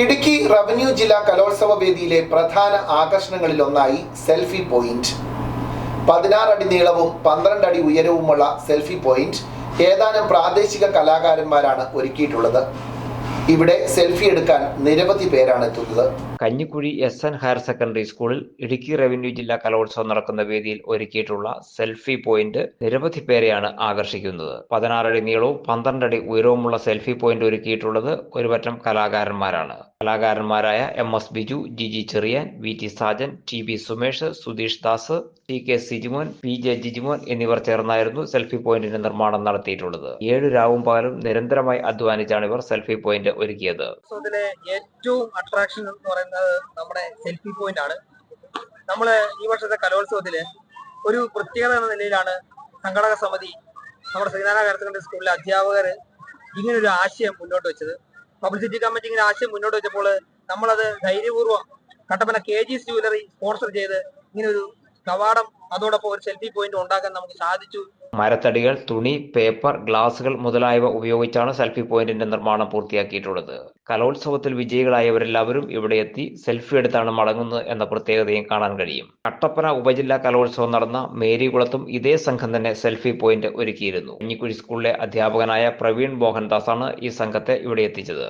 Idukki revenue ജില്ലാ കലോത്സവ വേദിയിലെ പ്രധാന ആകർഷണങ്ങളിൽ ഒന്നായി സെൽഫി പോയിന്റ്. പതിനാറ് അടി നീളവും പന്ത്രണ്ട് അടി ഉയരവുമുള്ള സെൽഫി പോയിന്റ് ഏതാനും പ്രാദേശിക കലാകാരന്മാരാണ് ഒരുക്കിയിട്ടുള്ളത്. ഇവിടെ സെൽഫി എടുക്കാൻ നിരവധി പേരാണ് എത്തുന്നത്. Kanjikuzhi S N higher secondary സ്കൂളിൽ ഇടുക്കി റവന്യൂ ജില്ലാ കലോത്സവം നടക്കുന്ന വേദിയിൽ ഒരുക്കിയിട്ടുള്ള സെൽഫി പോയിന്റ് നിരവധി പേരെയാണ് ആകർഷിക്കുന്നത്. പതിനാറടി നീളവും പന്ത്രണ്ടടി ഉയരവുമുള്ള സെൽഫി പോയിന്റ് ഒരുക്കിയിട്ടുള്ളത് ഒരുപറ്റം കലാകാരന്മാരാണ്. കലാകാരന്മാരായ M S Biju G G Cheriyan V T Sajan T B Sumesh Sudheesh Das T K Sijimon P J Jijimon എന്നിവർ ചേർന്നായിരുന്നു സെൽഫി പോയിന്റിന്റെ നിർമ്മാണം നടത്തിയിട്ടുള്ളത്. ഏഴു രാവും പകലും നിരന്തരമായി അധ്വാനിച്ചാണ് ഇവർ സെൽഫി പോയിന്റ് ഒരുക്കിയത്. ഏറ്റവും അട്രാക്ഷൻ എന്ന് പറയുന്നത് നമ്മുടെ സെൽഫി പോയിന്റ് ആണ്. നമ്മൾ ഈ വർഷത്തെ കലോത്സവത്തിൽ ഒരു പ്രത്യേകത എന്ന നിലയിലാണ് സംഘടക സമിതി നമ്മുടെ ശ്രീനാരായണ ഹയർ സെക്കൻഡറി സ്കൂളിലെ അധ്യാപകർ ഇങ്ങനൊരു ആശയം മുന്നോട്ട് വെച്ചത്. പബ്ലിസിറ്റി കമ്മിറ്റി ഇങ്ങനെ ആശയം മുന്നോട്ട് വെച്ചപ്പോൾ നമ്മളത് ധൈര്യപൂർവം Kattappana K G jewellery sponsor ചെയ്ത് ഇങ്ങനെ ഒരു കവാടം അതോടൊപ്പം ഒരു സെൽഫി പോയിന്റ് ഉണ്ടാക്കാൻ നമുക്ക് സാധിച്ചു. മരത്തടികൾ തുണി പേപ്പർ ഗ്ലാസുകൾ മുതലായവ ഉപയോഗിച്ചാണ് സെൽഫി പോയിന്റിന്റെ നിർമ്മാണം പൂർത്തിയാക്കിയിട്ടുള്ളത്. കലോത്സവത്തിൽ വിജയികളായവരെല്ലാവരും ഇവിടെ എത്തി സെൽഫി എടുത്താണ് മടങ്ങുന്നത് എന്ന പ്രത്യേകതയും കാണാൻ കഴിയും. കട്ടപ്പന ഉപജില്ലാ കലോത്സവം നടന്ന മേരികുളത്തും ഇതേ സംഘം തന്നെ സെൽഫി പോയിന്റ് ഒരുക്കിയിരുന്നു. കുഞ്ഞിക്കുഴി സ്കൂളിലെ അധ്യാപകനായ പ്രവീൺ മോഹൻദാസാണ് ഈ സംഘത്തെ ഇവിടെ എത്തിച്ചത്.